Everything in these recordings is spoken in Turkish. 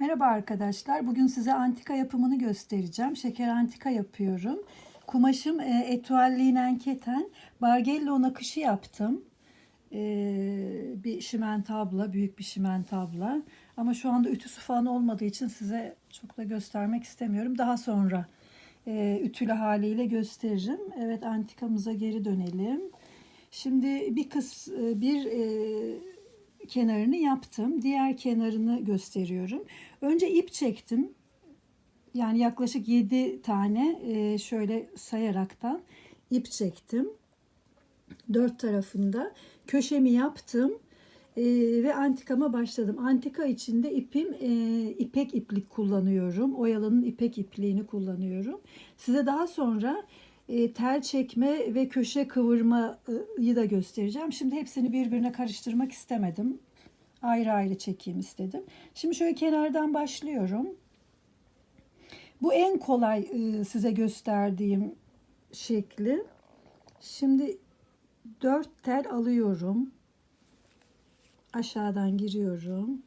Merhaba arkadaşlar. Bugün size antika yapımını göstereceğim. Şeker antika yapıyorum. Kumaşım e, etuallinen keten. Bargello nakışı yaptım. E, bir şimen abla, büyük bir şimen abla. Ama şu anda ütüsü falan olmadığı için size çok da göstermek istemiyorum. Daha sonra e, ütülü haliyle gösteririm. Evet antikamıza geri dönelim. Şimdi bir kıs bir e, kenarını yaptım. Diğer kenarını gösteriyorum. Önce ip çektim. Yani yaklaşık 7 tane e, şöyle sayaraktan ip çektim. Dört tarafında köşemi yaptım e, ve antikama başladım. Antika içinde ipim e, ipek iplik kullanıyorum. Oyalanın ipek ipliğini kullanıyorum. Size daha sonra tel çekme ve köşe kıvırmayı da göstereceğim. Şimdi hepsini birbirine karıştırmak istemedim. Ayrı ayrı çekeyim istedim. Şimdi şöyle kenardan başlıyorum. Bu en kolay e, size gösterdiğim şekli. Şimdi dört tel alıyorum. Aşağıdan giriyorum.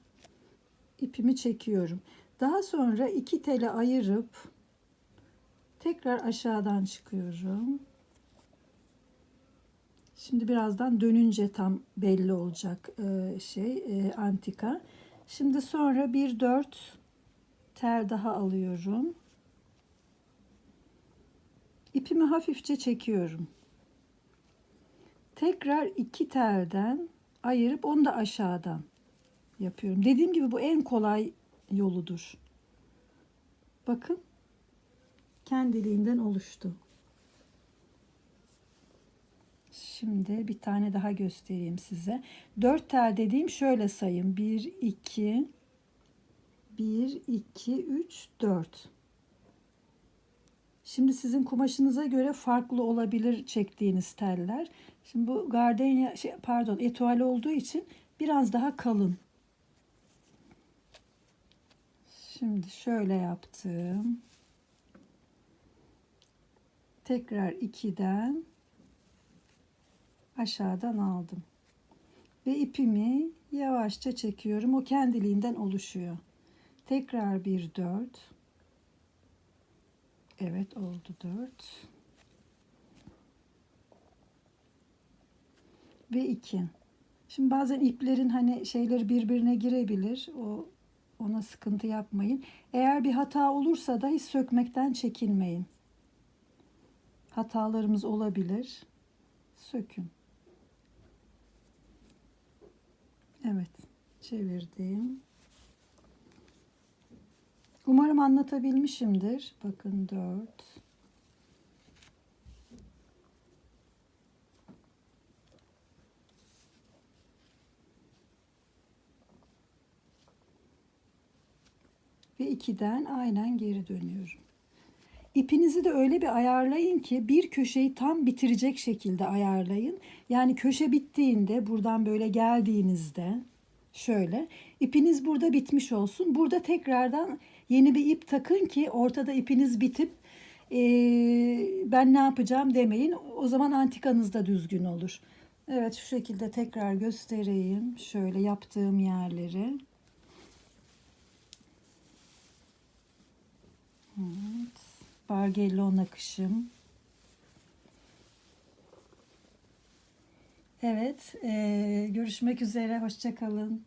İpimi çekiyorum. Daha sonra iki tele ayırıp tekrar aşağıdan çıkıyorum. Şimdi birazdan dönünce tam belli olacak e, şey e, antika. Şimdi sonra bir dört tel daha alıyorum. İpimi hafifçe çekiyorum. Tekrar iki telden ayırıp onu da aşağıdan yapıyorum. Dediğim gibi bu en kolay yoludur. Bakın kendiliğinden oluştu. Şimdi bir tane daha göstereyim size. 4 tel dediğim şöyle sayın. 1, 2, 1, 2, 3, 4. Şimdi sizin kumaşınıza göre farklı olabilir çektiğiniz teller. Şimdi bu gardenya şey, pardon etual olduğu için biraz daha kalın. Şimdi şöyle yaptım. Tekrar 2'den aşağıdan aldım. Ve ipimi yavaşça çekiyorum. O kendiliğinden oluşuyor. Tekrar bir dört. Evet oldu dört. Ve iki. Şimdi bazen iplerin hani şeyleri birbirine girebilir. O ona sıkıntı yapmayın. Eğer bir hata olursa da hiç sökmekten çekinmeyin. Hatalarımız olabilir. Sökün. Evet, çevirdim. Umarım anlatabilmişimdir. Bakın 4 ve 2'den aynen geri dönüyorum. İpinizi de öyle bir ayarlayın ki bir köşeyi tam bitirecek şekilde ayarlayın. Yani köşe bittiğinde buradan böyle geldiğinizde şöyle ipiniz burada bitmiş olsun. Burada tekrardan yeni bir ip takın ki ortada ipiniz bitip e, ben ne yapacağım demeyin. O zaman antikanız da düzgün olur. Evet şu şekilde tekrar göstereyim. Şöyle yaptığım yerleri. Evet. Bargello nakışım. Evet, e, görüşmek üzere. Hoşçakalın.